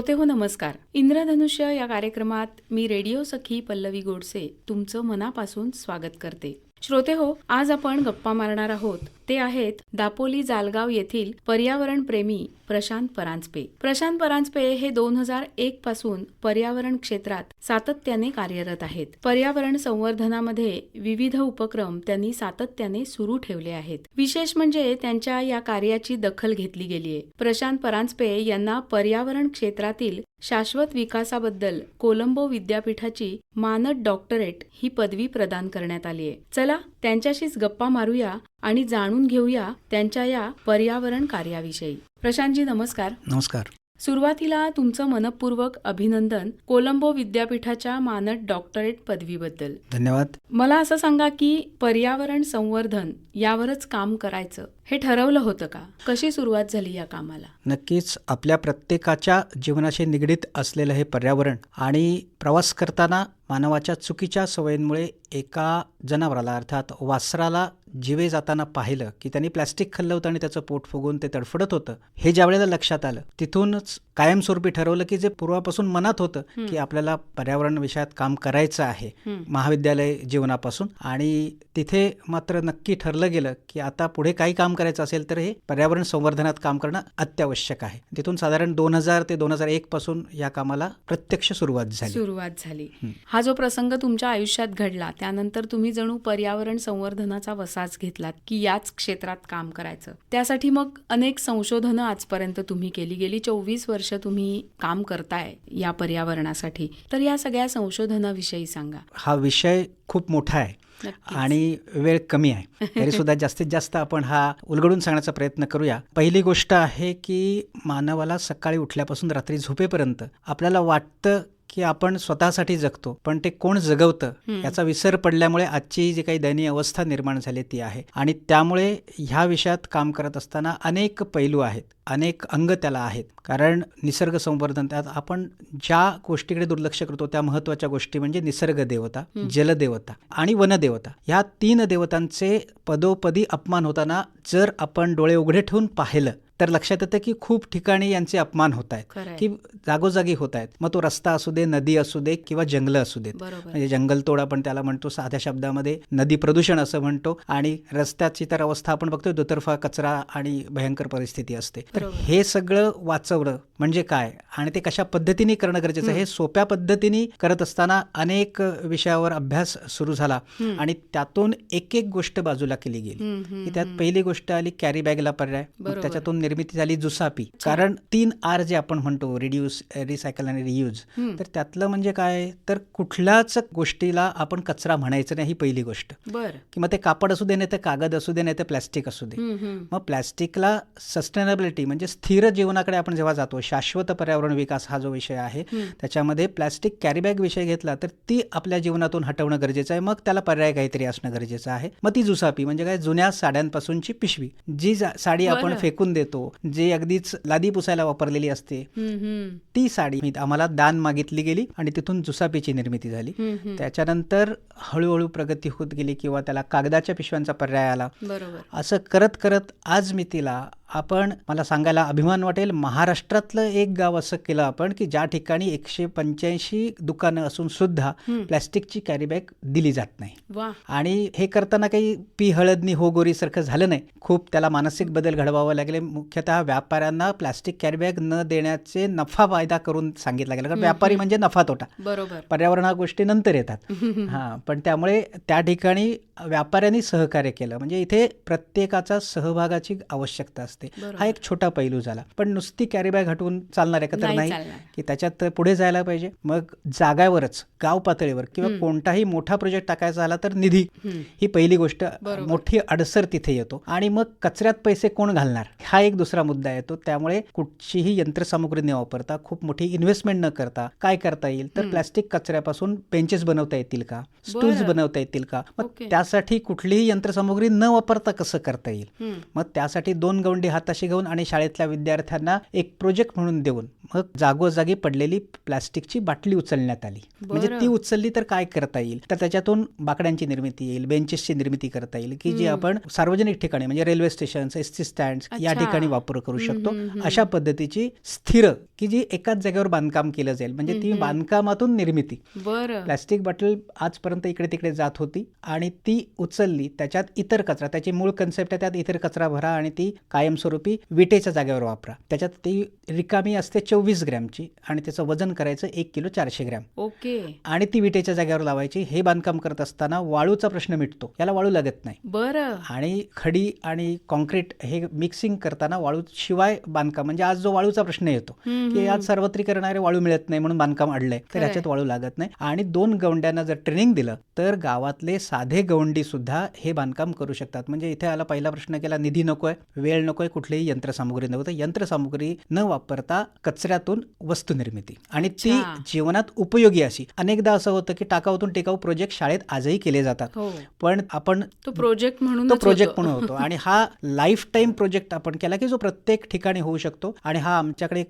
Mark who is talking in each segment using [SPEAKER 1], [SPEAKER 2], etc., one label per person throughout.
[SPEAKER 1] श्रोते हो नमस्कार. इंद्रधनुष्य या कार्यक्रमात मी रेडिओ सखी पल्लवी गोडसे तुमचं मनापासून स्वागत करते. श्रोते हो आज आपण गप्पा मारणार आहोत. ते आहेत दापोली जालगाव येथील पर्यावरण प्रेमी प्रशांत परांजपे. प्रशांत परांजपे हे दोन हजार एक पासून पर्यावरण क्षेत्रात सातत्याने कार्यरत आहेत. पर्यावरण संवर्धनामध्ये विविध उपक्रम त्यांनी सातत्याने सुरू ठेवले आहेत. विशेष म्हणजे त्यांच्या या कार्याची दखल घेतली गेली आहे प्रशांत परांजपे यांना पर्यावरण क्षेत्रातील शाश्वत विकासाबद्दल कोलंबो विद्यापीठाची मानद डॉक्टरेट ही पदवी प्रदान करण्यात आली आहे चला त्यांच्याशीच गप्पा मारूया आणि जाणून घेऊया त्यांच्या या पर्यावरण कार्याविषयी. प्रशांतजी नमस्कार.
[SPEAKER 2] नमस्कार.
[SPEAKER 1] सुरुवातीला तुमचं मनपूर्वक अभिनंदन कोलंबो विद्यापीठाच्या मानद डॉक्टरेट पदवीबद्दल.
[SPEAKER 2] धन्यवाद.
[SPEAKER 1] मला असं सांगा की पर्यावरण संवर्धन यावरच काम करायचं. हे ठरवलं होतं का? कशी सुरुवात झाली या कामाला?
[SPEAKER 2] नक्कीच. आपल्या प्रत्येकाच्या जीवनाशी निगडीत असलेलं हे पर्यावरण आणि प्रवास करताना मानवाच्या चुकीच्या सवयींमुळे एका जनावराला अर्थात वासराला जिवे जाताना पाहिलं की त्यांनी प्लॅस्टिक खाल्लं होतं आणि त्याचं पोट फुगून ते तडफडत होतं हे ज्या वेळेला लक्षात आलं तिथूनच कायमस्वरूपी ठरवलं की जे पूर्वापासून मनात होतं की आपल्याला पर्यावरण विषयात काम करायचं आहे महाविद्यालय जीवनापासून आणि तिथे मात्र नक्की ठरलं गेलं की आता पुढे काही काम करायचं असेल तर हे पर्यावरण संवर्धनात काम करणं अत्यावश्यक आहे. तिथून साधारण दोन हजार ते दोन हजार एक पासून या कामाला प्रत्यक्ष सुरुवात झाली.
[SPEAKER 1] सुरुवात झाली. हा जो प्रसंग तुमच्या आयुष्यात घडला त्यानंतर तुम्ही जणू पर्यावरण संवर्धनाचा वसाच घेतलात की याच क्षेत्रात काम करायचं. त्यासाठी मग अनेक संशोधनं आजपर्यंत तुम्ही केली. गेली चोवीस वर्ष तुम्ही काम करताय या पर्यावरणासाठी. तर या सगळ्या संशोधनाविषयी सांगा.
[SPEAKER 2] हा विषय खूप मोठा आहे. आणि वेळ कमी आहे. तरी सुद्धा जास्तीत जास्त आपण हा उलगडून सांगण्याचा प्रयत्न करूया. पहिली गोष्ट आहे की मानवाला सकाळी उठल्यापासून रात्री झोपेपर्यंत आपल्याला वाटतं की आपण स्वतःसाठी जगतो पण ते कोण जगवतं याचा विसर पडल्यामुळे आजची जी काही दयनीय अवस्था निर्माण झाली ती आहे. आणि त्यामुळे ह्या विषयात काम करत असताना अनेक पैलू आहेत अनेक अंग त्याला आहेत. कारण निसर्ग संवर्धन त्यात आपण ज्या गोष्टीकडे दुर्लक्ष करतो त्या महत्त्वाच्या गोष्टी म्हणजे निसर्ग देवता जलदेवता आणि वनदेवता. ह्या तीन देवतांचे पदोपदी अपमान होताना जर आपण डोळे उघडे ठेवून पाहिलं तर लक्षात येतं की खूप ठिकाणी यांचे अपमान होत आहेत. की जागोजागी होत आहेत. मग तो रस्ता असू दे नदी असू दे किंवा जंगल असू देत. म्हणजे जंगलतोड आपण त्याला म्हणतो साध्या शब्दामध्ये नदी प्रदूषण असं म्हणतो आणि रस्त्याची तर अवस्था आपण बघतोय दुतर्फा कचरा आणि भयंकर परिस्थिती असते. तर. हे सगळं वाचवणं म्हणजे काय आणि ते कशा पद्धतीने करणं गरजेचं आहे हे सोप्या पद्धतीने करत असताना अनेक विषयावर अभ्यास सुरू झाला आणि त्यातून एक एक गोष्ट बाजूला केली गेली. त्यात पहिली गोष्ट आली कॅरी बॅगला पर्याय. त्याच्यातून निर्मिती झाली जुसापी कारण तीन आर जे आपण म्हणतो रिड्यूस रिसायकल आणि रियूज तर त्यातलं म्हणजे काय? तर कुठल्याच गोष्टीला आपण कचरा म्हणायचं नाही ही पहिली गोष्ट.
[SPEAKER 1] बर.
[SPEAKER 2] की मग ते कापड असू दे नाही तर कागद असू दे नाही तर प्लॅस्टिक असू दे. मग प्लॅस्टिकला सस्टेनेबिलिटी म्हणजे स्थिर जीवनाकडे आपण जेव्हा जातो शाश्वत पर्यावरण विकास हा जो विषय आहे त्याच्यामध्ये प्लॅस्टिक कॅरीबॅग विषय घेतला तर ती आपल्या जीवनातून हटवणं गरजेचं आहे. मग त्याला पर्याय काहीतरी असणं गरजेचं आहे. मग ती जुसापी म्हणजे काय? जुन्या साड्यांपासूनची पिशवी. जी साडी आपण. फेकून देतो जी अगदीच लादी पुसायला वापरलेली असते. ती साडी आम्हाला दान मागितली गेली आणि तिथून जुसापीची निर्मिती झाली. त्याच्यानंतर हळूहळू प्रगती होत गेली किंवा त्याला कागदाच्या पिशव्यांचा पर्याय आला असं करत करत आज मी तिला आपण मला सांगायला अभिमान वाटेल महाराष्ट्रातलं एक गाव असं केलं आपण की ज्या ठिकाणी एकशे पंच्याऐंशी दुकानं असून सुद्धा प्लॅस्टिकची कॅरीबॅग दिली जात नाही. आणि हे करताना काही पी हळदनी हो गोरी सारखं झालं नाही. खूप त्याला मानसिक बदल घडवावे लागले. मुख्यतः व्यापाऱ्यांना प्लॅस्टिक कॅरीबॅग न देण्याचे नफा फायदा करून सांगितला गेला. कारण व्यापारी म्हणजे नफा तोटा.
[SPEAKER 1] बरोबर.
[SPEAKER 2] पर्यावरण हा गोष्टी नंतर येतात. हां पण त्यामुळे त्या ठिकाणी व्यापाऱ्यांनी सहकार्य केलं. म्हणजे इथे प्रत्येकाचा सहभागाची आवश्यकता असते.
[SPEAKER 1] बरोबर.
[SPEAKER 2] हा एक छोटा पैलू झाला. पण नुसती कॅरीबॅग हटवून चालणार आहे का तर
[SPEAKER 1] नाही.
[SPEAKER 2] की त्याच्यात पुढे जायला पाहिजे. मग जागावरच गाव पातळीवर किंवा कोणताही मोठा प्रोजेक्ट टाकायचा झाला तर निधी. ही पहिली गोष्ट मोठी अडसर तिथे येतो. आणि मग कचऱ्यात पैसे कोण घालणार? हा एक दुसरा मुद्दा येतो. त्यामुळे कुठचीही यंत्रसामुग्री न वापरता खूप मोठी इन्व्हेस्टमेंट न करता काय करता येईल? तर प्लॅस्टिक कचऱ्यापासून बेंचेस बनवता येतील का? स्टूल्स. बनवता येतील का? मग. त्यासाठी कुठलीही यंत्रसामुग्री न वापरता कसं करता येईल. मग त्यासाठी दोन गवंडी हाताशी घेऊन आणि शाळेतल्या विद्यार्थ्यांना एक प्रोजेक्ट म्हणून देऊन मग जागोजागी पडलेली प्लास्टिकची बाटली उचलण्यात आली. म्हणजे. ती उचलली तर काय करता येईल? तर त्याच्यातून बाकड्यांची निर्मिती येईल बेंचेसची निर्मिती करता येईल की जी आपण सार्वजनिक ठिकाणी म्हणजे railway station S T stand या. ठिकाणी वापर करू शकतो. अशा पद्धतीची स्थिर की जी एकाच जागेवर बांधकाम केलं जाईल. म्हणजे ती बांधकामातून निर्मिती. प्लॅस्टिक बॉटल आजपर्यंत इकडे तिकडे जात होती आणि ती उचलली त्याच्यात इतर कचरा त्याची मूळ कन्सेप्ट आहे त्यात इतर कचरा भरा आणि ती कायमस्वरूपी विटेच्या जागेवर वापरा. त्याच्यात ती रिकामी असते चोवीस ग्रॅमची आणि त्याचं वजन करायचं एक किलो चारशे ग्रॅम.
[SPEAKER 1] ओके.
[SPEAKER 2] आणि ती विटेच्या जागेवर लावायची. हे बांधकाम करत असताना वाळूचा प्रश्न मिटतो. याला वाळू लागत नाही.
[SPEAKER 1] बरं.
[SPEAKER 2] आणि खडी आणि कॉन्क्रीट हे मिक्सिंग करताना वाळू शिवाय बांधकाम म्हणजे आज जो वाळूचा प्रश्न येतो की आज सर्वत्रीकरणारे वाळू मिळत नाही म्हणून बांधकाम अडलंय तर. ह्याच्यात वाळू लागत नाही. आणि दोन गवंड्यांना जर ट्रेनिंग दिलं तर गावातले साधे गवंडी सुद्धा हे बांधकाम करू शकतात. म्हणजे इथे आला पहिला प्रश्न केला निधी नकोय वेळ नकोय कुठलीही यंत्रसामुग्री तर यंत्रसामुग्री न वापरता कचऱ्यातून वस्तू निर्मिती. आणि ती. जीवनात उपयोगी अशी. अनेकदा असं होतं की टाकाऊतून टिकाऊ प्रोजेक्ट शाळेत आजही केले जातात.
[SPEAKER 1] हो.
[SPEAKER 2] पण आपण
[SPEAKER 1] तो प्रोजेक्ट म्हणून
[SPEAKER 2] तो प्रोजेक्ट म्हणून होतो. आणि हा लाईफ टाईम प्रोजेक्ट आपण केला की जो प्रत्येक ठिकाणी होऊ शकतो. आणि हा आमच्याकडे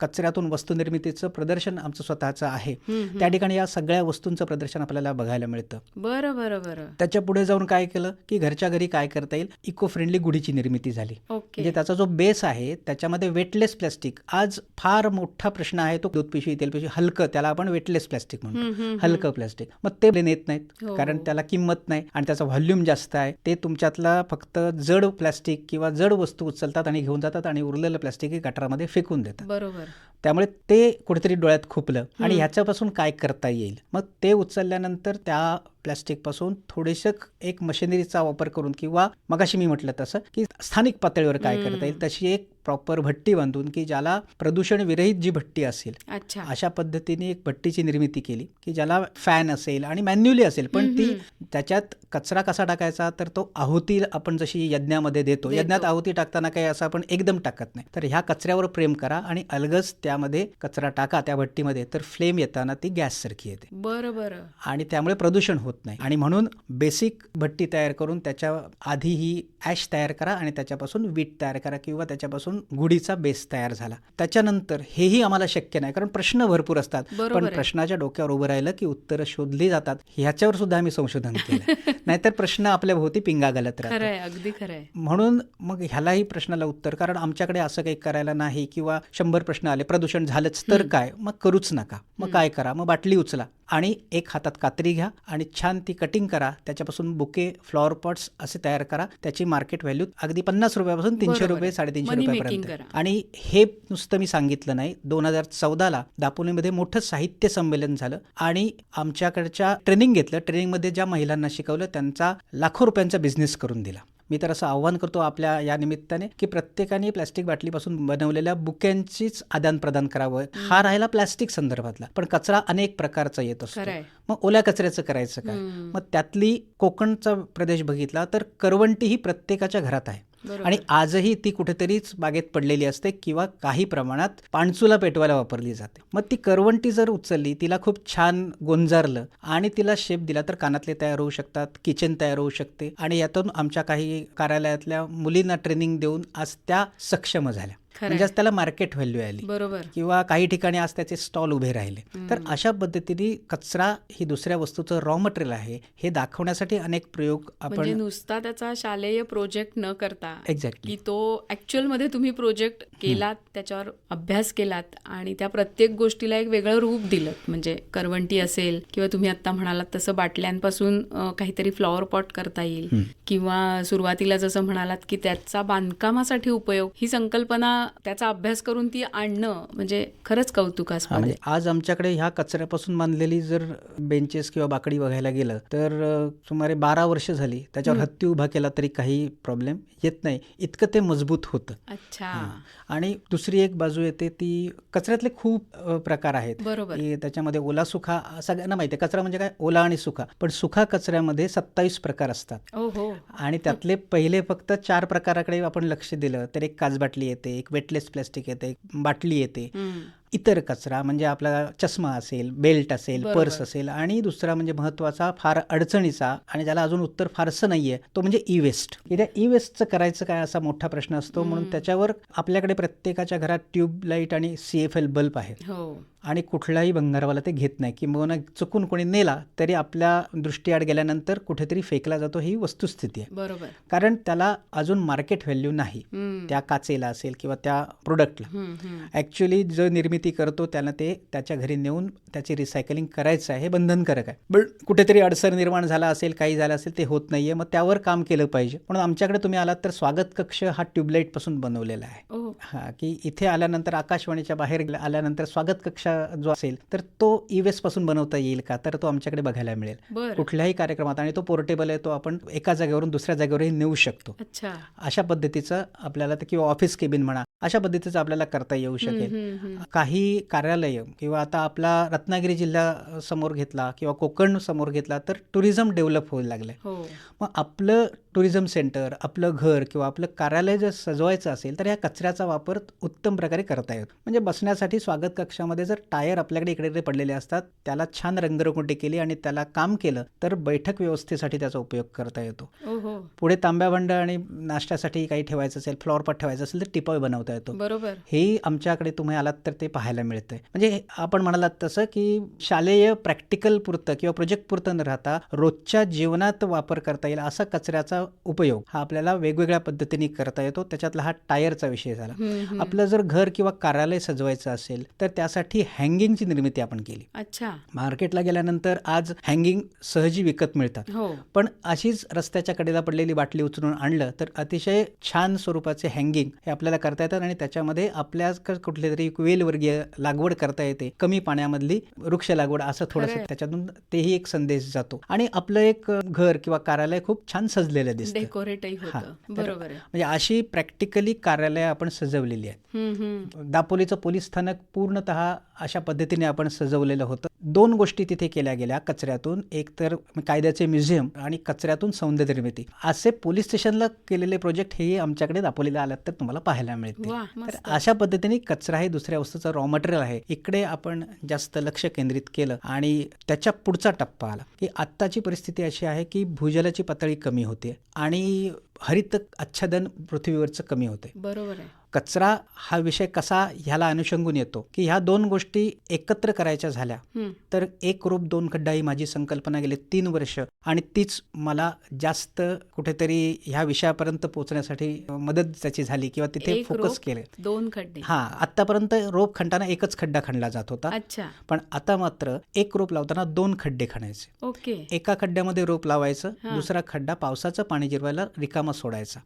[SPEAKER 2] कचऱ्यातून वस्तू निर्मितीचं प्रदर्शन आमचं स्वतःचं आहे. त्या ठिकाणी या सगळ्या वस्तूंचं प्रदर्शन आपल्याला बघायला मिळतं.
[SPEAKER 1] बरं बरं बरं.
[SPEAKER 2] त्याच्या पुढे जाऊन काय केलं की घरच्या घरी काय करता येईल? इको फ्रेंडली गुढीची निर्मिती झाली. म्हणजे त्याचा जो बेस आहे त्याच्यामध्ये वेटलेस प्लास्टिक आज फार मोठा प्रश्न आहे तो दूध पिशवी तेल पिशवी हलकं. त्याला आपण वेटलेस प्लास्टिक म्हणतो. हलकं प्लास्टिक मग ते नेत नाहीत
[SPEAKER 1] हो.
[SPEAKER 2] कारण त्याला किंमत नाही आणि त्याचा व्हॉल्यूम जास्त आहे. ते तुमच्यातला फक्त जड प्लास्टिक किंवा जड वस्तू उचलतात आणि घेऊन जातात आणि उरलेलं प्लास्टिक गटारामध्ये फेकून देतात.
[SPEAKER 1] बरोबर.
[SPEAKER 2] त्यामुळे ते कुठेतरी डोळ्यात खुपलं. आणि ह्याच्यापासून काय करता येईल? मग ते उचलल्यानंतर त्या प्लॅस्टिकपासून थोडेसं एक मशिनरीचा वापर करून किंवा मगाशी मी म्हटलं तसं की स्थानिक पातळीवर काय करता येईल तशी एक प्रॉपर भट्टी बांधून की ज्याला प्रदूषण विरहित जी भट्टी असेल
[SPEAKER 1] अच्छा.
[SPEAKER 2] अशा पद्धतीने एक भट्टीची निर्मिती केली की ज्याला फॅन असेल आणि मॅन्युअली असेल. पण ती त्याच्यात कचरा कसा टाकायचा? तर तो आहुती आपण जशी यज्ञामध्ये देतो. यज्ञात आहुती टाकताना काही असं आपण एकदम टाकत नाही. तर ह्या कचऱ्यावर प्रेम करा आणि अलगच त्यामध्ये कचरा टाका त्या भट्टीमध्ये. तर फ्लेम येताना ती गॅस सारखी येते.
[SPEAKER 1] बरं बरं.
[SPEAKER 2] आणि त्यामुळे प्रदूषण होत नाही. आणि म्हणून बेसिक भट्टी तयार करून त्याच्या आधी ही ॲश तयार करा आणि त्याच्यापासून वीट तयार करा किंवा त्याच्यापासून गुढीचा बेस तयार झाला. त्याच्यानंतर हेही आम्हाला शक्य नाही कारण प्रश्न भरपूर असतात. पण. प्रश्नाच्या डोक्यावर उभं राहिलं की उत्तरं शोधली जातात ह्याच्यावर सुद्धा आम्ही संशोधन केलं. नाहीतर प्रश्न आपल्या भोवती पिंगा घालत राहतात.
[SPEAKER 1] अगदी खरंय.
[SPEAKER 2] म्हणून मग ह्यालाही प्रश्नाला उत्तर कारण आमच्याकडे असं काही करायला नाही किंवा शंभर प्रश्न आले प्रदूषण झालंच तर काय? मग करूच नका. मग काय करा? मग बाटली उचला आणि एक हातात कात्री घ्या आणि छान ती कटिंग करा. त्याच्यापासून बुके फ्लॉवर पॉट्स असे तयार करा. त्याची मार्केट व्हॅल्यू अगदी पन्नास रुपयापासून तीनशे रुपये. साडेतीनशे
[SPEAKER 1] Money करा.
[SPEAKER 2] आणि हे नुसतं मी सांगितलं नाही. दोन हजार चौदाला दापोलीमध्ये मोठं साहित्य संमेलन झालं आणि आमच्याकडच्या ट्रेनिंग घेतलं. ट्रेनिंगमध्ये ज्या महिलांना शिकवलं त्यांचा लाखो रुपयांचा बिझनेस करून दिला. मी तर असं आव्हान करतो आपल्या या निमित्ताने की प्रत्येकाने प्लॅस्टिक बाटलीपासून बनवलेल्या बुक्यांचीच आदान प्रदान करावं हा राहिला प्लॅस्टिक संदर्भातला. पण कचरा अनेक प्रकारचा येत असतो. मग ओल्या कचऱ्याचं करायचं काय. मग त्यातली कोकणचा प्रदेश बघितला तर करवंटी ही प्रत्येकाच्या घरात आहे. आणि आजही ती कुठेतरीच बागेत पडलेली असते किंवा काही प्रमाणात पाणचुला पेटवायला वापरली जाते. मग ती करवंटी जर उचलली तिला खूप छान गोंजारलं आणि तिला शेप दिला तर कानातले तयार होऊ शकतात किचन तयार होऊ शकते आणि यातून आमच्या काही कार्यालयातल्या मुलींना ट्रेनिंग देऊन आज त्या सक्षम झाल्या. म्हणजे आज त्याला मार्केट व्हॅल्यू आली.
[SPEAKER 1] बरोबर.
[SPEAKER 2] किंवा काही ठिकाणी आज त्याचे स्टॉल उभे राहिले. तर अशा पद्धतीने कचरा ही दुसऱ्या वस्तूचं रॉ मटेरियल आहे हे दाखवण्यासाठी अनेक प्रयोग
[SPEAKER 1] म्हणजे
[SPEAKER 2] आपण
[SPEAKER 1] नुसता त्याचा शालेय प्रोजेक्ट न करता
[SPEAKER 2] एक्झॅक्टली
[SPEAKER 1] की तो ऍक्च्युअलमध्ये तुम्ही प्रोजेक्ट केलात त्याच्यावर अभ्यास केलात आणि त्या प्रत्येक गोष्टीला एक वेगळं रूप दिलं. म्हणजे करवंटी असेल किंवा तुम्ही आता म्हणालात तसं बाटल्यांपासून काहीतरी फ्लॉवर पॉट करता येईल. किंवा सुरुवातीला जसं म्हणालात की त्याचा बांधकामासाठी उपयोग. ही संकल्पना त्याचा अभ्यास करून ती आणणं म्हणजे खरंच कौतुकास्पद
[SPEAKER 2] म्हणजे. आज आमच्याकडे ह्या कचऱ्यापासून बांधलेली जर बेंचेस किंवा बाकडी बघायला गेलं तर सुमारे बारा वर्ष झाली त्याच्यावर हत्ती उभा केला तरी काही प्रॉब्लेम येत नाही. इतकं ते मजबूत होतं.
[SPEAKER 1] अच्छा.
[SPEAKER 2] आणि दुसरी एक बाजू येते ती कचऱ्यातले खूप प्रकार आहेत.
[SPEAKER 1] बरोबर.
[SPEAKER 2] त्याच्यामध्ये ओला सुखा सगळ्यांना माहिती आहे कचरा म्हणजे काय? ओला आणि सुखा. पण सुखा कचऱ्यामध्ये सत्तावीस प्रकार असतात. आणि त्यातले पहिले फक्त चार प्रकाराकडे आपण लक्ष दिलं तर एक काच बाटली येते एक वेटलेस प्लॅस्टिक येते बाटली येते. इतर कचरा म्हणजे आपला चष्मा असेल बेल्ट असेल. पर्स असेल आणि दुसरा म्हणजे महत्त्वाचा फार अडचणीचा आणि ज्याला अजून उत्तर फारसं नाहीये तो म्हणजे ई वेस्ट त्या ई वेस्टचं करायचं काय असा मोठा प्रश्न असतो म्हणून त्याच्यावर आपल्याकडे प्रत्येकाच्या घरात ट्यूबलाईट आणि सी एफ एल बल्ब आहेत.
[SPEAKER 1] हो.
[SPEAKER 2] आणि कुठलाही भंगारवाला ते घेत नाही किंबहुना चुकून कोणी नेला तरी आपल्या दृष्टीआड गेल्यानंतर कुठेतरी फेकला जातो ही वस्तुस्थिती आहे.
[SPEAKER 1] बरोबर.
[SPEAKER 2] कारण त्याला अजून मार्केट व्हॅल्यू नाही. त्या काचेला असेल किंवा त्या प्रोडक्टला. ॲक्च्युली जो निर्मिती करतो त्याला ते त्याच्या घरी नेऊन त्याची रिसायकलिंग करायचं आहे हे बंधनकारक आहे. पण कुठेतरी अडसर निर्माण झाला असेल काही झालं असेल ते होत नाहीये. मग त्यावर काम केलं पाहिजे. म्हणून आमच्याकडे तुम्ही आलात तर स्वागत कक्ष हा ट्यूबलाईटपासून बनवलेला आहे. हा की इथे आल्यानंतर आकाशवाणीच्या बाहेर आल्यानंतर स्वागत कक्ष जो असेल तर तो ईवेस पासून बनवता येईल का? तर तो आमच्याकडे बघायला मिळेल. कुठल्याही कार्यक्रमात. आणि तो पोर्टेबल आहे तो आपण एका जागेवरून दुसऱ्या जागेवरही नेऊ शकतो.
[SPEAKER 1] अच्छा.
[SPEAKER 2] अशा पद्धतीचं आपल्याला किंवा ऑफिस केबिन म्हणा अशा पद्धतीचं आपल्याला करता येऊ शकेल. काही कार्यालय किंवा आता आपला रत्नागिरी जिल्हा समोर घेतला किंवा कोकण समोर घेतला तर टुरिझम डेव्हलप होऊ लागलंय.
[SPEAKER 1] हो.
[SPEAKER 2] मग आपलं टुरिझम सेंटर आपलं घर किंवा आपलं कार्यालय जर सजवायचं असेल तर या कचऱ्याचा वापर उत्तम प्रकारे करता येतो. म्हणजे बसण्यासाठी स्वागत कक्षामध्ये जर टायर आपल्याकडे इकडे इकडे पडलेले असतात त्याला छान रंगरंगोटी केली आणि त्याला काम केलं तर बैठक व्यवस्थेसाठी त्याचा उपयोग करता येतो.
[SPEAKER 1] हो
[SPEAKER 2] पुढे तांब्या भांड आणि नाश्त्यासाठी काही ठेवायचं असेल फ्लॉवर पॉट ठेवायचं असेल तर टिपाई बनवता येतो.
[SPEAKER 1] बरोबर.
[SPEAKER 2] हेही आमच्याकडे तुम्ही आलात तर ते पाहायला मिळतंय. म्हणजे आपण म्हणालात तसं की शालेय प्रॅक्टिकल पुरतं किंवा प्रोजेक्ट पुरतं न राहता रोजच्या जीवनात वापर करता येईल असा कचऱ्याचा उपयोग हा आपल्याला वेगवेगळ्या पद्धतीने करता येतो. त्याच्यातला हा टायरचा विषय झाला. आपलं जर घर किंवा कार्यालय सजवायचं असेल तर त्यासाठी हँगिंगची निर्मिती आपण केली.
[SPEAKER 1] अच्छा.
[SPEAKER 2] मार्केटला गेल्यानंतर आज हँगिंग सहजी विकत मिळतात.
[SPEAKER 1] हो.
[SPEAKER 2] पण अशीच रस्त्याच्या कडेला पडलेली बाटली उचलून आणलं तर अतिशय छान स्वरूपाचे हँगिंग हे आपल्याला करता येतात आणि त्याच्यामध्ये आपल्या कुठले तरी वेलवर्गीय लागवड करता येते. कमी पाण्यामधली वृक्ष लागवड असं थोडंसं. त्याच्यातून तेही एक संदेश जातो. आणि आपलं एक घर किंवा कार्यालय खूप छान सजलेलं दिसतं.
[SPEAKER 1] डेकोरेटही
[SPEAKER 2] हा.
[SPEAKER 1] होतं. बरोबर
[SPEAKER 2] म्हणजे अशी प्रॅक्टिकली कार्यालय आपण सजवलेली आहेत. दापोलीचं पोलीस स्थानक पूर्णतः अशा पद्धतीने आपण सजवलेलं होतं. दोन गोष्टी तिथे केल्या गेल्या. कचऱ्यातून एक तर कायद्याचे म्युझियम आणि कचऱ्यातून सौंदर्य निर्मिती. असे पोलीस स्टेशनला केलेले प्रोजेक्ट हेही आमच्याकडे दापोलीला आलात तर तुम्हाला पाहायला मिळतील.
[SPEAKER 1] वा
[SPEAKER 2] तर अशा पद्धतीने कचरा हे दुसऱ्या वस्तूचं रॉ मटेरियल आहे. इकडे आपण जास्त लक्ष केंद्रित केलं आणि त्याच्या पुढचा टप्पा आला. की आत्ताची परिस्थिती अशी आहे की भूजलाची पातळी कमी होते. आणि हरित आच्छादन पृथ्वीवरचं कमी होते
[SPEAKER 1] बरोबर आहे.
[SPEAKER 2] कचरा हा विषय कसा ह्याला अनुषंगून येतो? की ह्या दोन गोष्टी एकत्र करायच्या झाल्या. तर एक रूप दोन खड्डा ही माझी संकल्पना गेली तीन वर्ष. आणि तीच मला जास्त कुठेतरी ह्या विषयापर्यंत पोहोचण्यासाठी मदत त्याची झाली किंवा तिथे फोकस केले.
[SPEAKER 1] दोन खड्डे.
[SPEAKER 2] हा आतापर्यंत रोप खणताना एकच खड्डा खणला जात होता.
[SPEAKER 1] अच्छा.
[SPEAKER 2] पण आता मात्र एक रोप लावताना दोन खड्डे खणायचे.
[SPEAKER 1] ओके.
[SPEAKER 2] एका खड्ड्यामध्ये रोप लावायचं. दुसरा खड्डा पावसाचं पाणी जिरवायला रिकामा सोडायचा.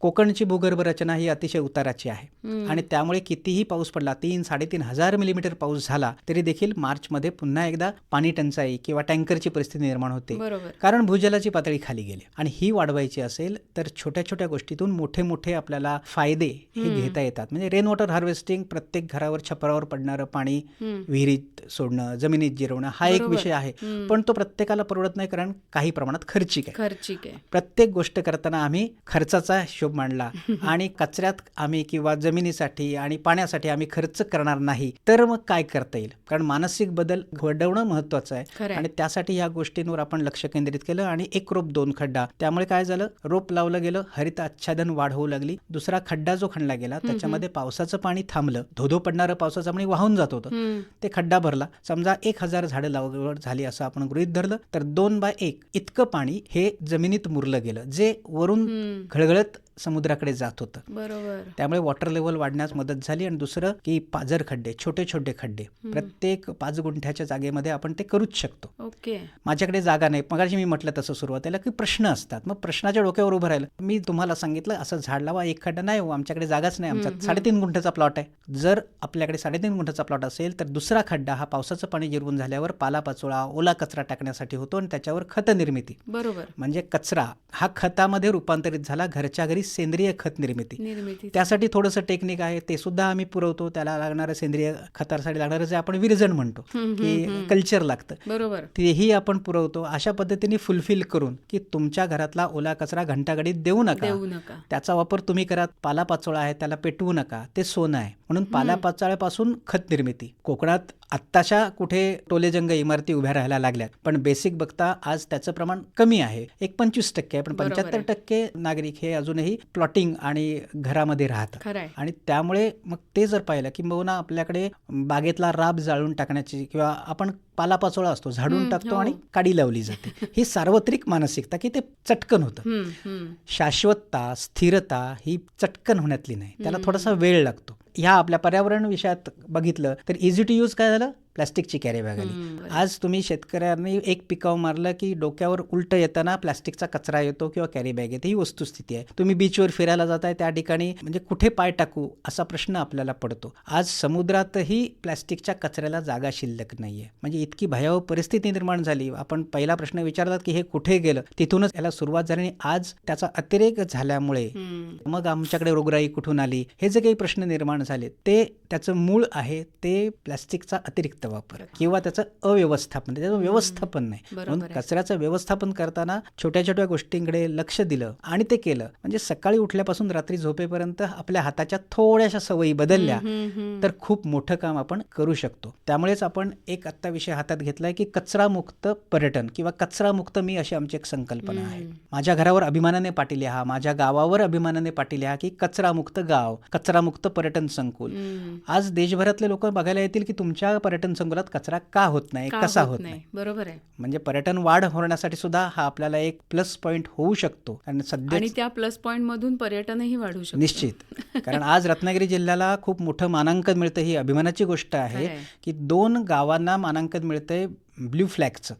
[SPEAKER 2] कोकणची भूगर्भ रचना ही अतिशय उताराची आहे
[SPEAKER 1] हम्म.
[SPEAKER 2] आणि त्यामुळे कितीही पाऊस पडला तीन साडेतीन हजार मिलीमीटर पाऊस झाला तरी देखील मार्चमध्ये पुन्हा एकदा पाणी टंचाई किंवा टँकरची परिस्थिती निर्माण होते कारण भूजलाची पातळी खाली गेली आणि ही वाढवायची असेल तर छोट्या छोट्या गोष्टीतून मोठे मोठे आपल्याला फायदे हे. घेता येतात म्हणजे रेन वॉटर हार्वेस्टिंग प्रत्येक घरावर छपरावर पडणारं पाणी. विहिरीत सोडणं जमिनीत जिरवणं हा एक. विषय आहे. पण तो प्रत्येकाला परवडत नाही कारण काही प्रमाणात खर्चिक आहे
[SPEAKER 1] खर्चिक आहे
[SPEAKER 2] प्रत्येक गोष्ट करताना आम्ही खर्चाचा हिशोब मांडला आणि कचऱ्यात आम्ही किंवा जमिनीसाठी आणि पाण्यासाठी आम्ही खर्च करणार नाही तर मग काय करता येईल? कारण मानसिक बदल घडवणं महत्वाचं आहे. आणि त्यासाठी या गोष्टींवर आपण लक्ष केंद्रित केलं आणि एक रोप दोन खड्डा. त्यामुळे काय झालं? रोप लावलं गेलं हरित आच्छादन वाढ होऊ लागली. दुसरा खड्डा जो खणला गेला त्याच्यामध्ये पावसाचं पाणी थांबलं. धोधो पडणारं पावसाचं पाणी वाहून जात होतं. ते खड्डा भरला. समजा एक हजार झाडं लागवड झाली असं आपण गृहीत धरलं तर दोन बाय एक इतकं पाणी हे जमिनीत मुरलं गेलं जे वरून. घळघळत समुद्राकडे जात होतं.
[SPEAKER 1] बरोबर.
[SPEAKER 2] त्यामुळे वॉटर लेवल वाढण्यास मदत झाली आणि दुसरं की पाझर खड्डे छोटे छोटे खड्डे. प्रत्येक पाच गुंठ्याच्या जागेमध्ये आपण ते करूच शकतो.
[SPEAKER 1] ओके.
[SPEAKER 2] माझ्याकडे जागा नाही. मगाशी मी म्हटलं तसं सुरुवातीला की प्रश्न असतात. मग प्रश्नाच्या डोक्यावर उभं राहिलं. मी तुम्हाला सांगितलं असं झाड लावा एक खड्डा नाही हो आमच्याकडे जागाच नाही. आमचा साडेतीन गुंठ्याचा प्लॉट आहे. जर आपल्याकडे साडेतीन गुंठ्याचा प्लॉट असेल तर दुसरा खड्डा हा पावसाचं पाणी जिरवून झाल्यावर पालापाचोळा ओला कचरा टाकण्यासाठी होतो आणि त्याच्यावर खत निर्मिती.
[SPEAKER 1] बरोबर.
[SPEAKER 2] म्हणजे कचरा हा खतामध्ये रूपांतरित झाला घरच्या घरी सेंद्रिय खत निर्मिती. त्यासाठी थोडंसं टेक्निक आहे ते सुद्धा आम्ही पुरवतो. त्याला लागणारं सेंद्रिय खतासाठी लागणारं जे आपण विरजण म्हणतो की कल्चर लागतं.
[SPEAKER 1] बरोबर.
[SPEAKER 2] तेही आपण पुरवतो. अशा पद्धतीने फुलफिल करून की तुमच्या घरातला ओला कचरा घंटागाडीत देऊ नका.
[SPEAKER 1] देऊ नका.
[SPEAKER 2] त्याचा वापर तुम्ही करा. पालापाचोळा आहे त्याला पेटवू नका. ते सोनं आहे. म्हणून पालापाचोळ्यापासून खत निर्मिती. कोकणात आत्ताशा कुठे टोलेजंग इमारती उभ्या राहायला लागल्यात पण बेसिक बघता आज त्याचं प्रमाण कमी आहे. एक पंचवीस टक्के आहे पण. पंच्याहत्तर टक्के नागरिक हे अजूनही प्लॉटिंग आणि घरामध्ये राहतात. आणि त्यामुळे मग ते जर पाहिलं की ना आपल्याकडे बागेतला राब जाळून टाकण्याची किंवा आपण पालापाचोळा असतो झाडून टाकतो
[SPEAKER 1] हो.
[SPEAKER 2] आणि काडी लावली जाते. ही सार्वत्रिक मानसिकता की ते चटकन होतं. शाश्वतता स्थिरता ही चटकन होण्यातली नाही. त्याला थोडासा वेळ लागतो. ह्या आपल्या पर्यावरण विषयात बघितलं तर इझी टू यूज काय झालं? प्लॅस्टिकची कॅरी बॅग आली. आज तुम्ही शेतकऱ्यांनी एक पिकाव मारलं की डोक्यावर उलट येताना प्लास्टिकचा कचरा येतो किंवा कॅरी बॅग येते ही वस्तुस्थिती आहे. तुम्ही बीचवर फिरायला जाताय त्या ठिकाणी म्हणजे कुठे पाय टाकू असा प्रश्न आपल्याला पडतो. आज समुद्रातही प्लास्टिकच्या कचऱ्याला जागा शिल्लक नाहीये. म्हणजे इतकी भयावह परिस्थिती निर्माण झाली. आपण पहिला प्रश्न विचारलात की हे कुठे गेलं? तिथूनच याला सुरुवात झाली आणि आज त्याचा अतिरेक झाल्यामुळे. मग आमच्याकडे रोगराई कुठून आली? हे जे काही प्रश्न निर्माण झाले ते त्याचं मूळ आहे ते प्लास्टिकचा अतिरिक्त वापर किंवा त्याचं अव्यवस्थापन त्याचं व्यवस्थापन नाही म्हणून. कचऱ्याचं व्यवस्थापन करताना छोट्या छोट्या गोष्टींकडे लक्ष दिलं आणि ते केलं म्हणजे सकाळी उठल्यापासून रात्री झोपेपर्यंत आपल्या हाताच्या थोड्याशा सवयी बदलल्या. तर खूप मोठं काम आपण करू शकतो त्यामुळेच आपण एक आत्ता विषय हातात घेतलाय की कचरामुक्त पर्यटन किंवा कचरामुक्त मी अशी आमची एक संकल्पना आहे. माझ्या घरावर अभिमानाने पाठी लिहा माझ्या गावावर अभिमानाने पाठी लिहा की कचरामुक्त गाव कचरामुक्त पर्यटन संकुल. आज देशभरातले लोक बघायला येतील की तुमच्या पर्यटन संकुलात कचरा का होत नाही? कसा होत नाही?
[SPEAKER 1] बरोबर आहे.
[SPEAKER 2] म्हणजे पर्यटन वाढ होण्यासाठी सुद्धा हा आपल्याला एक प्लस पॉईंट होऊ शकतो. कारण सध्या
[SPEAKER 1] आणि त्या प्लस पॉइंट मधून पर्यटनही वाढू शकतं.
[SPEAKER 2] निश्चित. कारण आज रत्नागिरी जिल्ह्याला खूप मोठं मानांकन मिळतं ही अभिमानाची गोष्ट आहे. की दोन गावांना मानांकन मिळतंय ब्ल्यू फ्लॅगचं.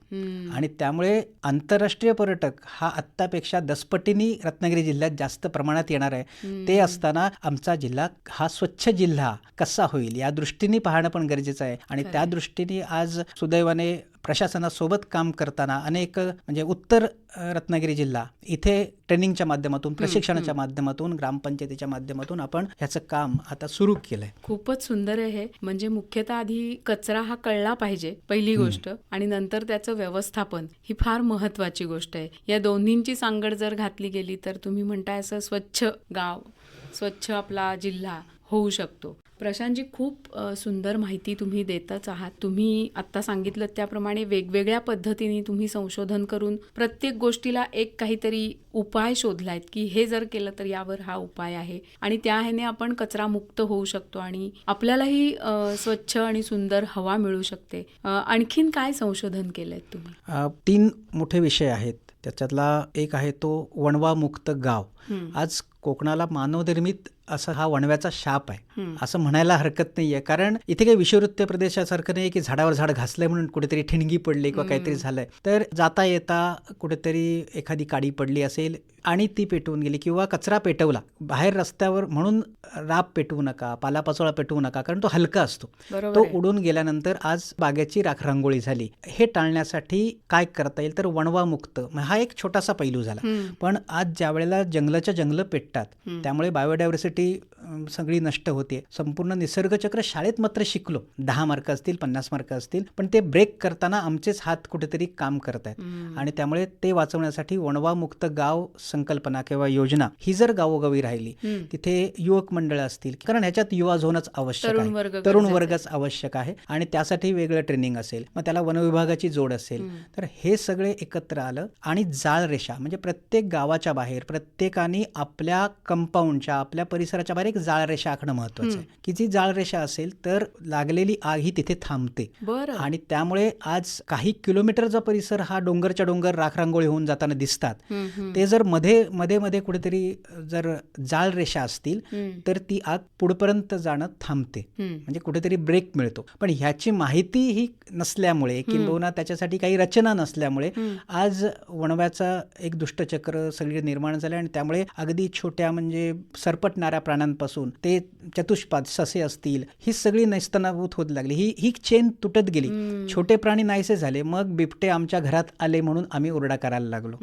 [SPEAKER 2] आणि त्यामुळे आंतरराष्ट्रीय पर्यटक हा आत्तापेक्षा दसपटीने रत्नागिरी जिल्ह्यात जास्त प्रमाणात येणार आहे. ते असताना आमचा जिल्हा हा स्वच्छ जिल्हा कसा होईल या दृष्टीने पाहणं पण गरजेचं आहे. आणि त्या दृष्टीने आज सुदैवाने प्रशासनासोबत काम करताना अनेक म्हणजे उत्तर रत्नागिरी जिल्हा इथे ट्रेनिंगच्या माध्यमातून प्रशिक्षणाच्या माध्यमातून ग्रामपंचायतीच्या माध्यमातून आपण ह्याचं काम आता सुरू केलंय.
[SPEAKER 1] खूपच सुंदर आहे हे. म्हणजे मुख्यतः आधी कचरा हा कळला पाहिजे पहिली गोष्ट. आणि नंतर त्याचं व्यवस्थापन ही फार महत्वाची गोष्ट आहे. या दोन्हींची सांगड जर घातली गेली तर तुम्ही म्हणताय असं स्वच्छ गाव स्वच्छ आपला जिल्हा. होऊ शकतो. प्रशांतजी खूप सुंदर माहिती तुम्ही देतच आहात. तुम्ही आत्ता सांगितलं त्याप्रमाणे वेगवेगळ्या पद्धतीने तुम्ही संशोधन करून प्रत्येक गोष्टीला एक काहीतरी उपाय शोधलायत की हे जर केलं तर यावर हा उपाय आहे. आणि त्या ह्याने आपण कचरा मुक्त होऊ शकतो आणि आपल्यालाही स्वच्छ आणि सुंदर हवा मिळू शकते. आणखीन काय संशोधन केलंय तुम्ही?
[SPEAKER 2] तीन मोठे विषय आहेत. त्याच्यातला एक आहे तो वणवा मुक्त गाव. आज कोकणाला मानवनिर्मित असा हा वणव्याचा शाप आहे. असं म्हणायला हरकत नाहीये कारण इथे काही विषुवृत्त प्रदेशासारखं नाही की झाडावर झाड घासलंय म्हणून कुठेतरी ठिणगी पडली किंवा काहीतरी झालंय तर जाता येता कुठेतरी एखादी काडी पडली असेल आणि ती पेटवून गेली किंवा कचरा पेटवला बाहेर रस्त्यावर म्हणून राब पेटवू नका पालापाचोळा पेटवू नका कारण तो हलका असतो तो
[SPEAKER 1] आहे.
[SPEAKER 2] उडून गेल्यानंतर आज बागेची राखरांगोळी झाली हे टाळण्यासाठी काय करता येईल तर वणवा मुक्त हा एक छोटासा पैलू झाला. पण आज ज्या वेळेला जंगलाच्या जंगलं पेटतात. त्यामुळे बायोडायव्हर्सिटी security सगळी नष्ट होते. संपूर्ण निसर्गचक्र शाळेत मात्र शिकलो. दहा मार्क असतील पन्नास मार्क असतील पण ते ब्रेक करताना आमचेच हात कुठेतरी काम करत आहेत. आणि त्यामुळे ते वाचवण्यासाठी वणवा मुक्त गाव संकल्पना किंवा योजना ही जर गावोगावी राहिली. तिथे युवक मंडळ असतील कारण ह्याच्यात युवा झोनच आवश्यक
[SPEAKER 1] तरुण
[SPEAKER 2] आहे. तरुण वर्गच आवश्यक आहे. आणि त्यासाठी वेगळं ट्रेनिंग असेल मग त्याला वनविभागाची जोड असेल. तर हे सगळे एकत्र आलं आणि जाळ रेषा म्हणजे प्रत्येक गावाच्या बाहेर प्रत्येकाने आपल्या कंपाऊंडच्या आपल्या परिसराच्या बाहेर एक जाळ रेषा आखणं महत्वाचं आहे की जी जाळ रेषा असेल तर लागलेली आग ही तिथे थांबते
[SPEAKER 1] बरं
[SPEAKER 2] आणि त्यामुळे आज काही किलोमीटरचा परिसर हा डोंगरच्या डोंगर राखरांगोळी होऊन जाताना दिसतात. ते जर मध्ये मध्ये मध्ये कुठेतरी जर जाळ रेषा असतील. तर ती आग पुढपर्यंत जाणं थांबते. म्हणजे कुठेतरी ब्रेक मिळतो पण ह्याची माहिती ही नसल्यामुळे किंबहुना त्याच्यासाठी काही रचना नसल्यामुळे. आज वणव्याचा एक दुष्टचक्र सगळे निर्माण झाले आणि त्यामुळे अगदी छोट्या म्हणजे सरपटणाऱ्या प्राण्यांपासून आल्यापासून ते चतुष्पाद ससे असतील ही सगळी नैस्तनाभूत होत लागली. ही ही चेन तुटत गेली. छोटे प्राणी नाहीसे झाले. मग बिबटे आमच्या घरात आले म्हणून आम्ही ओरडा करायला लागलो.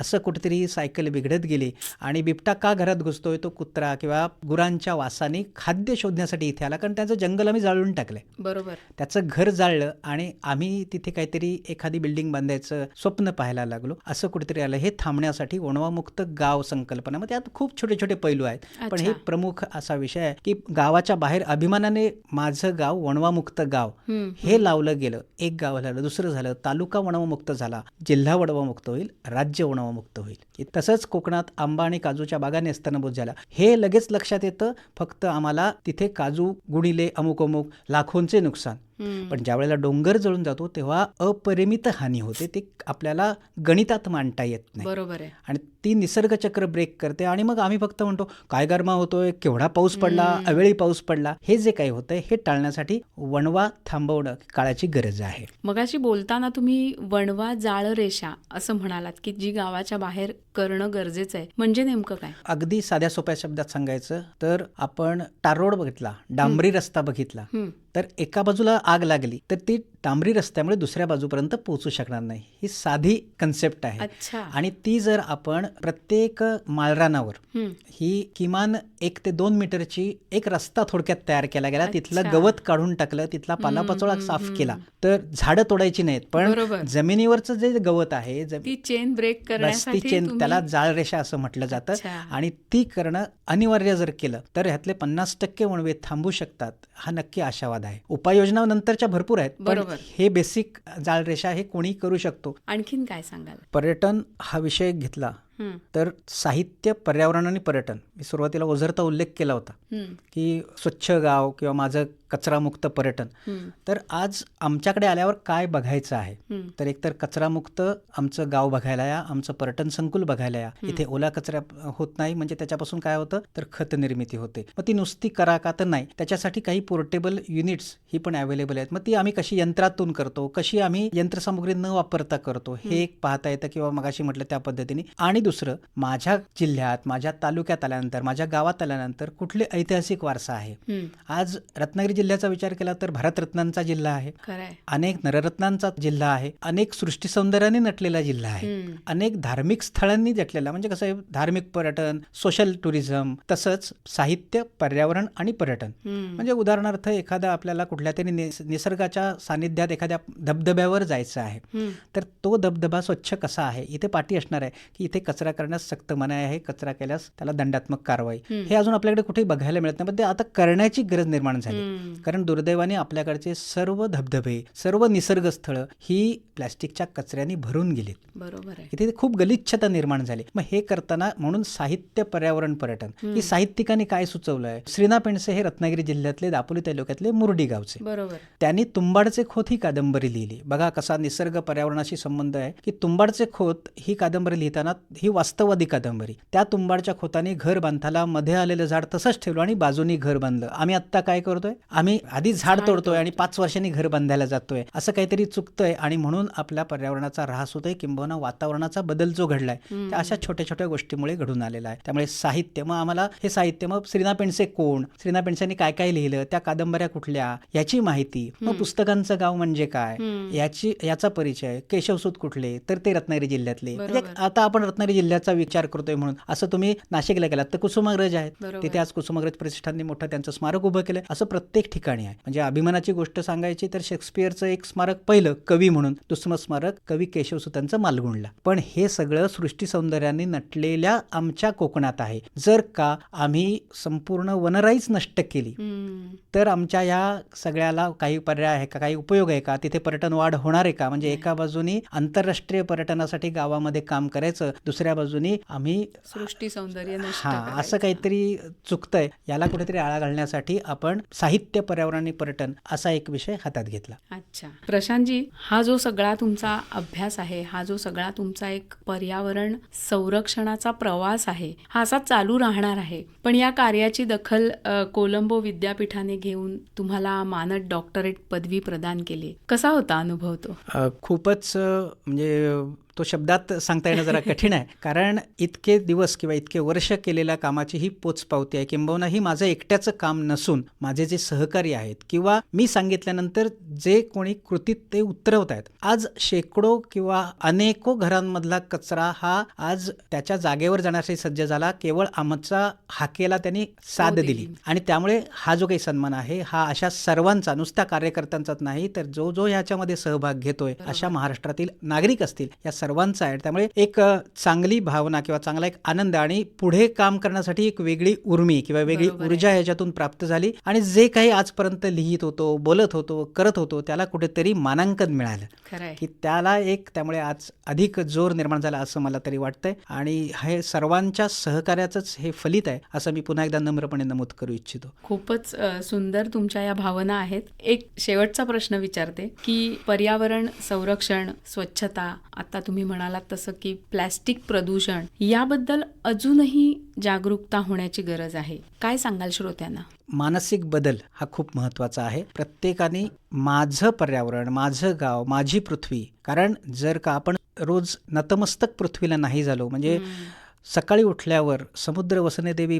[SPEAKER 2] असं कुठेतरी ही सायकल बिघडत गेली आणि बिबटा का घरात घुसतोय? तो कुत्रा किंवा गुरांच्या वासाने खाद्य शोधण्यासाठी इथे आला. कारण त्याचं जंगल आम्ही जाळून टाकलंय.
[SPEAKER 1] बरोबर.
[SPEAKER 2] त्याचं घर जाळलं आणि आम्ही तिथे काहीतरी एखादी बिल्डिंग बांधायचं स्वप्न पाहायला लागलो. असं कुठेतरी आलं. हे थांबण्यासाठी वणवामुक्त गाव संकल्पना. मग त्यात खूप छोटे छोटे पैलू आहेत. पण हे. प्रमुख असा विषय आहे की गावाच्या बाहेर अभिमानाने माझं गाव वणवामुक्त गाव. हे लावलं गेलं एक गाव झालं दुसरं झालं तालुका वणवमुक्त झाला जिल्हा वणवमुक्त होईल राज्य वणवमुक्त होईल तसंच कोकणात आंबा आणि काजूच्या बागा नेस्तनभूत झाल्या हे लगेच लक्षात येतं फक्त आम्हाला तिथे काजू गुणिले अमुक अमुक लाखोंचे नुकसान. पण ज्या वेळेला डोंगर जळून जातो तेव्हा अपरिमित हानी होते. ते आपल्याला गणितात मांडता येत नाही.
[SPEAKER 1] बरोबर आहे.
[SPEAKER 2] आणि ती निसर्गचक्र ब्रेक करते. आणि मग आम्ही फक्त म्हणतो काय गरमा होतोय? केवढा पाऊस पडला. अवेळी पाऊस पडला? हे जे काही होतंय हे टाळण्यासाठी वणवा थांबवणं काळाची गरज आहे.
[SPEAKER 1] मगाशी बोलताना तुम्ही वणवा जाळ रेषा असं म्हणालात की जी गावाच्या बाहेर करणं गरजेचं आहे. म्हणजे नेमकं काय?
[SPEAKER 2] अगदी साध्या सोप्या शब्दात सांगायचं तर आपण टार रोड बघितला डांबरी रस्ता बघितला. तर एका बाजूला आग लागली तर ती डांबरी रस्त्यामुळे दुसऱ्या बाजूपर्यंत पोहोचू शकणार नाही ही साधी कन्सेप्ट आहे आणि ती जर आपण प्रत्येक माळरानावर. ही किमान एक ते दोन मीटरची एक रस्ता थोडक्यात तयार केला गेला तिथलं. गवत काढून टाकलं तिथला पालापाचोळा साफ केला तर झाडं तोडायची नाहीत पण. जमिनीवरचं जे गवत आहे
[SPEAKER 1] चेन ब्रेक करण्यासाठी
[SPEAKER 2] ती चेन त्याला जाळ रेषा असं म्हटलं जातं. आणि ती करणं अनिवार्य जर केलं तर ह्यातले पन्नास टक्के वणवे थांबू शकतात हा नक्की आशावाद आहे उपाययोजना नंतरच्या भरपूर आहेत पण
[SPEAKER 1] बरोबर.
[SPEAKER 2] हे बेसिक जाळ रेषा हे कोणी करू शकतो
[SPEAKER 1] आणखीन काय सांगाल
[SPEAKER 2] पर्यटन हा विषय घेतला. तर साहित्य पर्यावरण आणि पर्यटन मी सुरुवातीला ओझरता उल्लेख केला होता. की स्वच्छ गाव किंवा माझं कचरामुक्त पर्यटन. तर आज आमच्याकडे आल्यावर काय बघायचं आहे. तर एकतर कचरामुक्त आमचं गाव बघायला या आमचं पर्यटन संकुल बघायला या. इथे ओला कचरा होत नाही म्हणजे त्याच्यापासून काय होतं? तर खत निर्मिती होते. मग ती नुसती करा का तर नाही. त्याच्यासाठी काही पोर्टेबल युनिट्स ही पण अवेलेबल आहेत. मग ती आम्ही कशी यंत्रातून करतो? कशी आम्ही यंत्रसामुग्री न वापरता करतो? हे एक पाहता येतं किंवा मगाशी म्हटलं त्या पद्धतीने. आणि दुसरं माझ्या जिल्ह्यात माझ्या तालुक्यात आल्यानंतर माझ्या गावात आल्यानंतर कुठले ऐतिहासिक वारसा आहे. आज रत्नागिरी जिल्ह्याचा विचार केला तर भारतरत्नांचा जिल्हा आहे अनेक नररत्नांचा जिल्हा आहे अनेक सृष्टी सौंदर्याने नटलेला जिल्हा आहे. अनेक धार्मिक स्थळांनी नटलेला म्हणजे कसं आहे धार्मिक पर्यटन सोशल टुरिझम तसंच साहित्य पर्यावरण आणि पर्यटन. म्हणजे उदाहरणार्थ एखादा आपल्याला कुठल्या तरी निस- निसर्गाच्या सानिध्यात एखाद्या धबधब्यावर जायचं आहे. तर तो धबधबा स्वच्छ कसा आहे इथे पाठी असणार आहे की इथे कचरा करण्यास सक्त मनाई आहे कचरा केल्यास त्याला दंडात्मक कारवाई. हे अजून आपल्याकडे कुठेही बघायला मिळत नाही पण ते आता करण्याची गरज निर्माण झाली. कारण दुर्दैवाने आपल्याकडचे सर्व धबधबे सर्व निसर्ग स्थळं ही प्लॅस्टिकच्या कचऱ्याने भरून गेलीत.
[SPEAKER 1] बरोबर आहे.
[SPEAKER 2] इथे खूप गलिच्छता निर्माण झाली. मग हे करताना म्हणून साहित्य पर्यावरण पर्यटन. की साहित्यिकांनी काय सुचवलंय? श्रीना पेंडसे हे रत्नागिरी जिल्ह्यातले दापोली तालुक्यातले मुरडी गावचे.
[SPEAKER 1] बरोबर.
[SPEAKER 2] त्यांनी तुंबाडचे खोत ही कादंबरी लिहिली. बघा कसा निसर्ग पर्यावरणाशी संबंध आहे की तुंबाडचे खोत ही कादंबरी लिहिताना ही वास्तववादी कादंबरी. त्या तुंबाडच्या खोताने घर बांधायला मध्ये आलेलं झाड तसंच ठेवलं आणि बाजूनी घर बांधलं. आम्ही आत्ता काय करतोय? आम्ही आधी झाड तोडतोय आणि पाच वर्षांनी घर बांधायला जातोय. असं काहीतरी चुकतंय आणि म्हणून आपल्या पर्यावरणाचा ऱ्हास होतोय. किंबहुना वातावरणाचा बदल जो घडलाय त्या अशा छोट्या छोट्या गोष्टीमुळे घडून आलेला आहे. त्यामुळे साहित्य मग आम्हाला हे साहित्य मग श्रीना पेंडसे कोण? श्रीना पेंडसेंनी काय काय लिहिलं? त्या कादंबऱ्या कुठल्या? याची माहिती. मग पुस्तकांचं गाव म्हणजे काय. याची याचा परिचय. केशवसूत कुठले? तर ते रत्नागिरी जिल्ह्यातले. म्हणजे. आता आपण रत्नागिरी जिल्ह्याचा विचार करतोय म्हणून. असं तुम्ही नाशिकला गेलात तर कुसुमाग्रज आहेत. तिथे आज कुसुमाग्रज प्रतिष्ठानने मोठं त्यांचं स्मारक उभं केलंय. असं प्रत्येक ठिकाणी आहे. म्हणजे अभिमानाची गोष्ट सांगायची तर शेक्सपियरचं एक स्मारक पहिलं कवी म्हणून. दुसरं स्मारक कवी केशवसुतांचं मालगुणला पण हे सगळं सृष्टी सौंदर्याने नटलेल्या आमच्या कोकणात आहे. जर का आम्ही संपूर्ण वनराईच नष्ट केली. तर आमच्या या सगळ्याला काही पर्याय आहे का? काही उपयोग आहे का? तिथे पर्यटन वाढ होणार आहे का? म्हणजे एका बाजूनी आंतरराष्ट्रीय पर्यटनासाठी गावामध्ये काम करायचं दुसऱ्या बाजूनी आम्ही
[SPEAKER 1] सृष्टी सौंदर्य
[SPEAKER 2] हा. असं काहीतरी चुकतंय. याला कुठेतरी आळा घालण्यासाठी आपण साहित्य पर्यावरण आणि पर्यटन असा एक विषय हातात घेतला.
[SPEAKER 1] अच्छा. प्रशांतजी हा जो सगळा तुमचा अभ्यास आहे हा जो सगळा तुमचा एक पर्यावरण संरक्षणाचा प्रवास आहे हा असा चालू राहणार आहे. पण या कार्याची दखल कोलंबो विद्यापीठाने घेऊन तुम्हाला मानद डॉक्टरेट पदवी प्रदान केली. कसा होता अनुभव तो?
[SPEAKER 2] खूपच म्हणजे तो शब्दात सांगता येणं जरा कठीण आहे. कारण इतके दिवस किंवा इतके वर्ष केलेल्या कामाची ही पोचपावती आहे. किंबहुना ही माझं एकट्याचं काम नसून माझे जे सहकारी आहेत किंवा मी सांगितल्यानंतर जे कोणी कृतीत ते उतरवत आहेत. आज शेकडो किंवा अनेको घरांमधला कचरा हा आज त्याच्या जागेवर जाण्यासाठी सज्ज झाला. केवळ आमचा हाकेला त्यांनी साथ
[SPEAKER 1] दिली.
[SPEAKER 2] दिली. आणि त्यामुळे हा जो काही सन्मान आहे हा अशा सर्वांचा नुसत्या कार्यकर्त्यांचाच नाही तर जो जो ह्याच्यामध्ये सहभाग घेतोय अशा महाराष्ट्रातील नागरिक असतील या सर्वांचा आहे. त्यामुळे एक चांगली भावना किंवा चांगला एक आनंद आणि पुढे काम करण्यासाठी एक वेगळी उर्मी किंवा वेगळी. ऊर्जा ह्याच्यातून प्राप्त झाली आणि जे काही आजपर्यंत लिहित होतो बोलत होतो करत होतो त्याला कुठेतरी मानांकन मिळालं. की त्याला एक त्यामुळे आज अधिक जोर निर्माण झाला असं मला तरी वाटतंय. आणि हे सर्वांच्या सहकार्याचंच हे फलित आहे असं मी पुन्हा एकदा नम्रपणे नमूद करू इच्छितो.
[SPEAKER 1] खूपच सुंदर तुमच्या या भावना आहेत. एक शेवटचा प्रश्न विचारते की पर्यावरण संरक्षण स्वच्छता आता तुम्ही म्हणालात तसं की प्लॅस्टिक प्रदूषण याबद्दल अजूनही जागरूकता होण्याची गरज आहे. काय सांगाल श्रोत्यांना?
[SPEAKER 2] मानसिक बदल हा खूप महत्त्वाचा आहे. प्रत्येकाने माझं पर्यावरण माझं गाव माझी पृथ्वी कारण जर का आपण रोज नतमस्तक पृथ्वीला नाही झालो म्हणजे सकाळी उठल्यावर समुद्र वसने देवी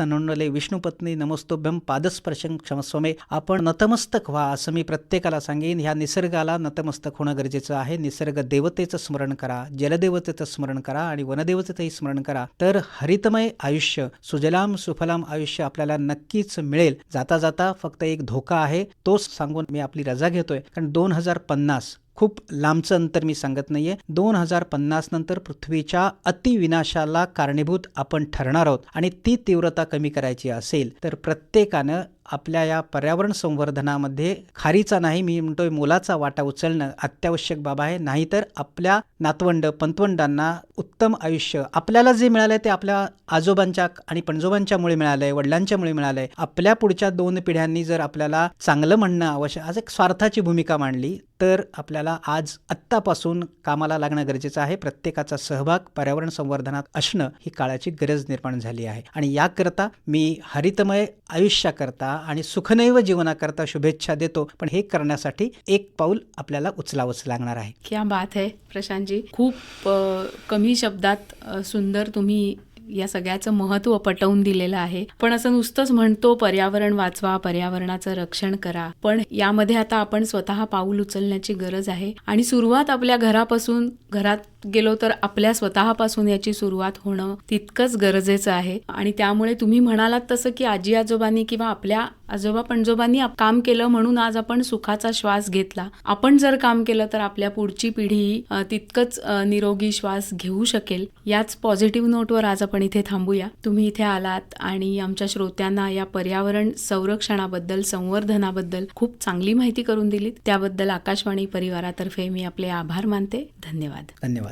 [SPEAKER 2] नोंदले विष्णुपत्नी नमस्तोभ्यम पादस्पर्शं क्षमस्वमे. आपण नतमस्तक व्हा असं मी प्रत्येकाला सांगेन. ह्या निसर्गाला नतमस्तक होणं गरजेचं आहे. निसर्ग देवतेचं स्मरण करा जलदेवतेचं स्मरण करा आणि वनदेवतेचंही स्मरण करा. तर हरितमय आयुष्य सुजलाम सुफलाम आयुष्य आपल्याला नक्कीच मिळेल. जाता जाता फक्त एक धोका आहे तोच सांगून मी आपली रजा घेतोय. कारण दोन हजार पन्नास खूप लांबचं अंतर मी सांगत नाहीये. दोन हजार पन्नास नंतर पृथ्वीच्या अतिविनाशाला कारणीभूत आपण ठरणार आहोत आणि ती तीव्रता कमी करायची असेल तर प्रत्येकानं आपल्या या पर्यावरण संवर्धनामध्ये खारीचा नाही मी म्हणतोय मोलाचा वाटा उचलणं अत्यावश्यक बाब आहे. नाहीतर आपल्या नातवंड पंतवंडांना उत्तम आयुष्य आपल्याला जे मिळालंय ते आपल्या आजोबांच्या आणि पणजोबांच्यामुळे मिळालंय वडिलांच्यामुळे मिळालंय. आपल्या पुढच्या दोन पिढ्यांनी जर आपल्याला चांगलं म्हणणं आवश्यक आज एक स्वार्थाची भूमिका मांडली तर आपल्याला आज आत्तापासून कामाला लागणं गरजेचं आहे. प्रत्येकाचा सहभाग पर्यावरण संवर्धनात असणं ही काळाची गरज निर्माण झाली आहे. आणि याकरता मी हरितमय आयुष्याकरता आणि सुखनैव जीवनाकरता शुभेच्छा देतो. पण हे करण्यासाठी एक पाऊल आपल्याला उचलावंच लागणार आहे.
[SPEAKER 1] क्या बात आहे प्रशांतजी. खूप कमी शब्दात सुंदर तुम्ही या सगळ्याचं महत्त्व पटवून दिलेलं आहे. पण असं नुसतंच म्हणतो पर्यावरण वाचवा पर्यावरणाचं रक्षण करा. पण यामध्ये आता आपण स्वतः पाऊल उचलण्याची गरज आहे. आणि सुरुवात आपल्या घरापासून घरात गेलो तर आपल्या स्वतःपासून याची सुरुवात होणं तितकंच गरजेचं आहे. आणि त्यामुळे तुम्ही म्हणालात तसं की आजी आजोबांनी किंवा आपल्या आजोबा पणजोबांनी काम केलं म्हणून आज आपण सुखाचा श्वास घेतला. आपण जर काम केलं तर आपल्या पुढची पिढी तितकंच निरोगी श्वास घेऊ शकेल. याच पॉझिटिव्ह नोटवर आज आपण इथे थांबूया. तुम्ही इथे आलात आणि आमच्या श्रोत्यांना या पर्यावरण संरक्षणाबद्दल संवर्धनाबद्दल खूप चांगली माहिती करून दिलीत. त्याबद्दल आकाशवाणी परिवारातर्फे मी आपले आभार मानते. धन्यवाद.
[SPEAKER 2] धन्यवाद.